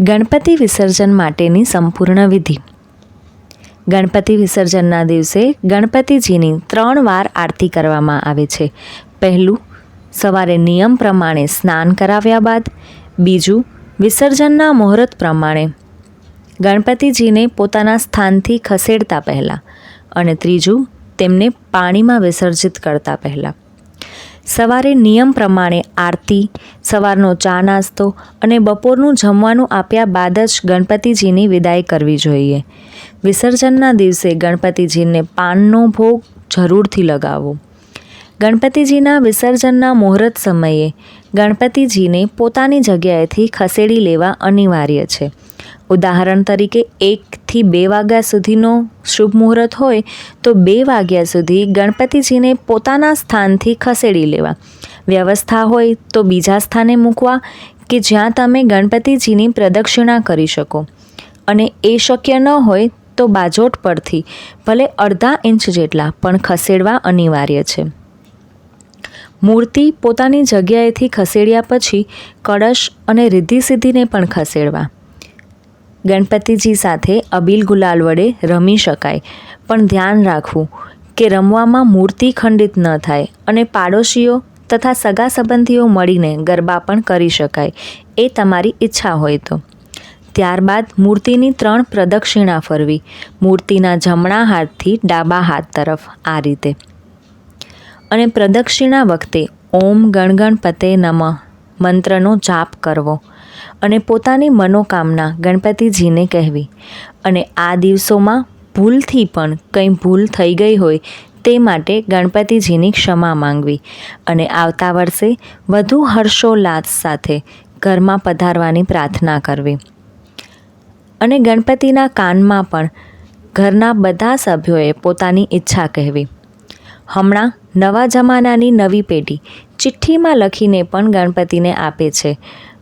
ગણપતિ વિસર્જન માટેની સંપૂર્ણ વિધિ. ગણપતિ વિસર્જનના દિવસે ગણપતિજીની ત્રણ વાર આરતી કરવામાં આવે છે. પહેલું, સવારે નિયમ પ્રમાણે સ્નાન કરાવ્યા બાદ, બીજું, વિસર્જનના મુહૂર્ત પ્રમાણે. ગણપતિજીને પોતાના સ્થાનથી ખસેડતા પહેલાં અને ત્રીજું, તેમને પાણીમાં વિસર્જિત કરતા પહેલાં. સવારે નિયમ પ્રમાણે આરતી, સવારનો ચા નાસ્તો અને બપોરનું જમવાનું આપ્યા બાદ જ ગણપતિજીની વિદાય કરવી જોઈએ. વિસર્જનના દિવસે ગણપતિજીને પાનનો ભોગ જરૂરથી લગાવવો ગણપતિજીના વિસર્જનના મુહૂર્ત સમયે ગણપતિજીને પોતાની જગ્યાએથી ખસેડી લેવા અનિવાર્ય છે. ઉદાહરણ તરીકે એકથી બે વાગ્યા સુધીનો શુભ મુહૂર્ત હોય તો બે વાગ્યા સુધી ગણપતિજીને પોતાના સ્થાનથી ખસેડી લેવા. વ્યવસ્થા હોય તો બીજા સ્થાને મૂકવા કે જ્યાં તમે ગણપતિજીની પ્રદક્ષિણા કરી શકો. અને એ શક્ય ન હોય તો બાજોટ પરથી, ભલે અડધા ઇંચ જેટલા, પણ ખસેડવા અનિવાર્ય છે. મૂર્તિ પોતાની જગ્યાએથી ખસેડ્યા પછી કળશ અને રિદ્ધિ સિદ્ધિને પણ ખસેડવા. ગણપતિજી સાથે અબીલ ગુલાલ વડે રમી શકાય. પણ ધ્યાન રાખવું કે રમવામાં મૂર્તિ ખંડિત ન થાય અને પાડોશીઓ તથા સગા સંબંધીઓ મળીને ગરબા પણ કરી શકાય એ તમારી ઈચ્છા હોય તો. ત્યારબાદ મૂર્તિની ત્રણ પ્રદક્ષિણા ફરવી. મૂર્તિના જમણા હાથથી ડાબા હાથ તરફ આ રીતે. અને પ્રદક્ષિણા વખતે ઓમ ગણગણપતે નમઃ મંત્રનો જાપ કરવો. અને પોતાની મનોકામના ગણપતિજીને કહેવી. અને આ દિવસોમાં ભૂલથી પણ કંઈ ભૂલ થઈ ગઈ હોય તે માટે ગણપતિજીની ક્ષમા માંગવી. અને આવતા વર્ષે વધુ હર્ષોલ્લાસ સાથે ઘરમાં પધારવાની પ્રાર્થના કરવી. અને ગણપતિના કાનમાં પણ ઘરના બધા સભ્યોએ પોતાની ઈચ્છા કહેવી. હમણાં નવા જમાનાની નવી પેઢી ચિઠ્ઠીમાં લખીને પણ ગણપતિને આપે છે.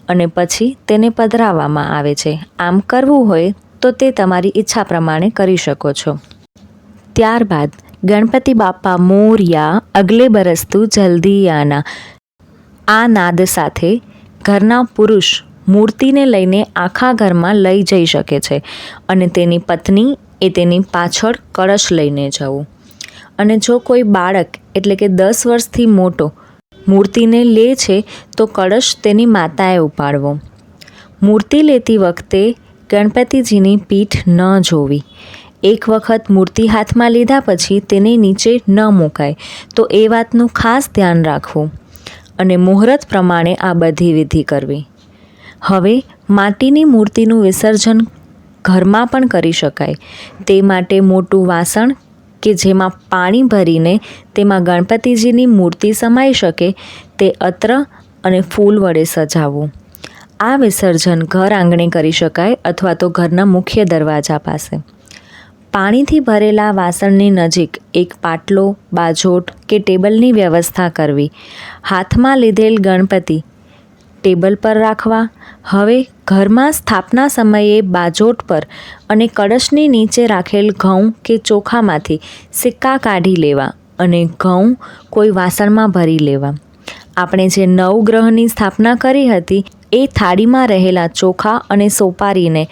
અને પછી તેને પધરાવવામાં આવે છે. આમ કરવું હોય તો તે તમારી ઈચ્છા પ્રમાણે કરી શકો છો. ત્યારબાદ ગણપતિ બાપા મોરિયા અગલે બરસતું જલ્દી આના આ નાદ સાથે ઘરના પુરુષ મૂર્તિને લઈને આખા ઘરમાં લઈ જઈ શકે છે અને તેની પત્ની એ તેની પાછળ કળશ લઈને જવું. અને જો કોઈ બાળક એટલે કે દસ વર્ષથી મોટો મૂર્તિને લે છે તો કળશ તેની માતાએ ઉપાડવો. મૂર્તિ લેતી વખતે ગણપતિજીની પીઠ ન જોવી. એક વખત મૂર્તિ હાથમાં લીધા પછી તેને નીચે ન મુકાય. તો એ વાતનું ખાસ ધ્યાન રાખવું અને મુહૂર્ત પ્રમાણે આ બધી વિધિ કરવી. હવે માટીની મૂર્તિનું વિસર્જન ઘરમાં પણ કરી શકાય. તે માટે મોટું વાસણ કે જેમાં પાણી ભરીને તેમાં ગણપતિજીની મૂર્તિ સમાઈ શકે, તે અત્ર અને ફૂલ વડે સજાવવું આ વિસર્જન ઘર આંગણે કરી શકાય અથવા તો ઘરના મુખ્ય દરવાજા પાસે. પાણીથી ભરેલા વાસણની નજીક એક પાટલો, બાજોટ કે ટેબલની વ્યવસ્થા કરવી. હાથમાં લીધેલ ગણપતિ ટેબલ પર રાખવા હવે ઘરમાં સ્થાપના સમયે બાજોટ પર અને કળશની નીચે રાખેલ ઘઉં કે ચોખામાંથી સિક્કા કાઢી લેવા અને ઘઉં કોઈ વાસણમાં ભરી લેવા. આપણે જે નવગ્રહની સ્થાપના કરી હતી, એ થાળીમાં રહેલા ચોખા અને સોપારીને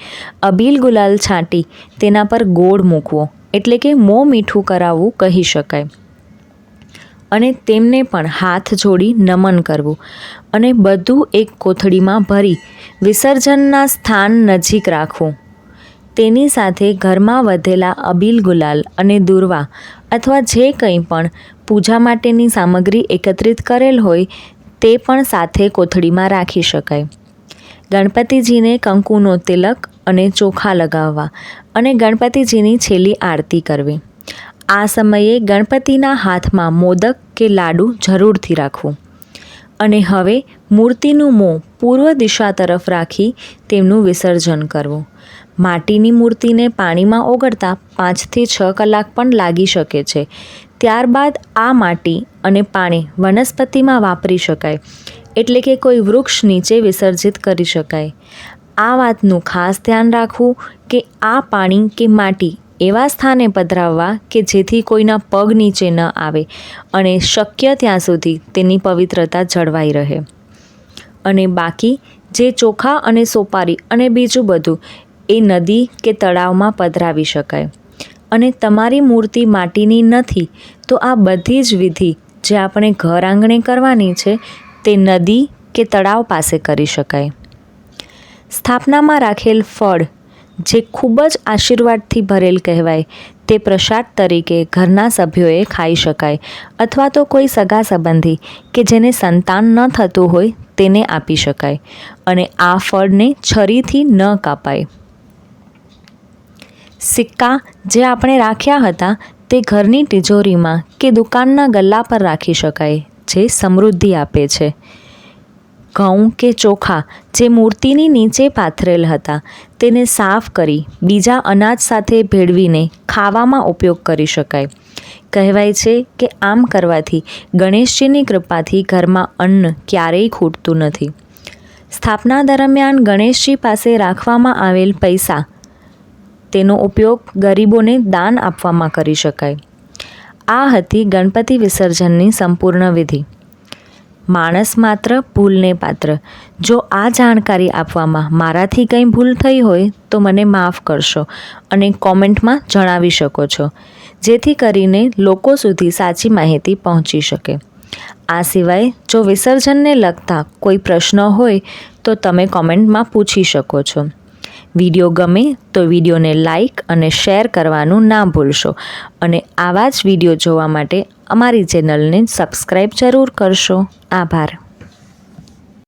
અબીલ ગુલાલ છાંટી તેના પર ગોળ મૂકવો, એટલે કે મોં મીઠું કરાવવું કહી શકાય. અને તેમને પણ હાથ જોડી નમન કરવું અને બધું એક કોથળીમાં ભરી વિસર્જનના સ્થાન નજીક રાખવું. તેની સાથે ઘરમાં વધેલા અબીલ ગુલાલ અને દુર્વા અથવા જે કંઈ પણ પૂજા માટેની સામગ્રી એકત્રિત કરેલ હોય તે પણ સાથે કોથળીમાં રાખી શકાય. ગણપતિજીને કંકુનો તિલક અને ચોખા લગાવવા અને ગણપતિજીની છેલ્લી આરતી કરવી. આ સમયે ગણપતિના હાથમાં મોદક કે લાડુ જરૂરથી રાખવું. અને હવે મૂર્તિનું મોં પૂર્વ દિશા તરફ રાખી તેમનું વિસર્જન કરવું. માટીની મૂર્તિને પાણીમાં ઓગળતા પાંચથી છ કલાક પણ લાગી શકે છે. ત્યારબાદ આ માટી અને પાણી વનસ્પતિમાં વાપરી શકાય, એટલે કે કોઈ વૃક્ષ નીચે વિસર્જિત કરી શકાય. આ વાતનું ખાસ ધ્યાન રાખવું કે આ પાણી કે માટી એવા સ્થાને પધરાવવા કે જેથી કોઈના પગ નીચે ન આવે અને શક્ય ત્યાં સુધી તેની પવિત્રતા જળવાઈ રહે. અને બાકી, જે ચોખા અને સોપારી અને બીજું બધું એ નદી કે તળાવમાં પધરાવી શકાય. અને તમારી મૂર્તિ માટીની નથી, તો આ બધી જ વિધિ જે આપણે ઘર આંગણે કરવાની છે, તે નદી કે તળાવ પાસે કરી શકાય. સ્થાપનામાં રાખેલ ફળ જે ખૂબ જ આશીર્વાદથી ભરેલ કહેવાય. તે પ્રસાદ તરીકે ઘરના સભ્યોએ ખાઈ શકાય અથવા તો કોઈ સગા સંબંધી કે જેને સંતાન ન થતું હોય તેને આપી શકાય અને આ ફળને છરીથી ન કાપાય. સિક્કા જે આપણે રાખ્યા હતા તે ઘરની તિજોરીમાં કે દુકાનના ગલ્લા પર રાખી શકાય, જે સમૃદ્ધિ આપે છે. ઘઉં કે ચોખા જે મૂર્તિની નીચે પાથરેલ હતા, તેને સાફ કરી બીજા અનાજ સાથે ભેળવીને ખાવામાં ઉપયોગ કરી શકાય. કહેવાય છે કે આમ કરવાથી ગણેશજીની કૃપાથી ઘરમાં અન્ન ક્યારેય ખૂટતું નથી. સ્થાપના દરમિયાન ગણેશજી પાસે રાખવામાં આવેલ પૈસા, તેનો ઉપયોગ ગરીબોને દાન આપવામાં કરી શકાય. આ હતી ગણપતિ વિસર્જનની સંપૂર્ણ વિધિ. માણસ માત્ર ભૂલને પાત્ર. જો આ જાણકારી આપવામાં મારાથી કંઈ ભૂલ થઈ હોય તો મને માફ કરશો અને કોમેન્ટમાં જણાવી શકો છો, જેથી કરીને લોકો સુધી સાચી માહિતી પહોંચી શકે. આ સિવાય જો વિસર્જનને લગતા કોઈ પ્રશ્ન હોય તો તમે કોમેન્ટમાં પૂછી શકો છો. વીડિયો ગમે તો વિડીયોને લાઇક અને શેર કરવાનું ના ભૂલશો. અને આવા જ વીડિયો જોવા માટે અમારી ચેનલને સબસ્ક્રાઈબ જરૂર કરશો. આભાર.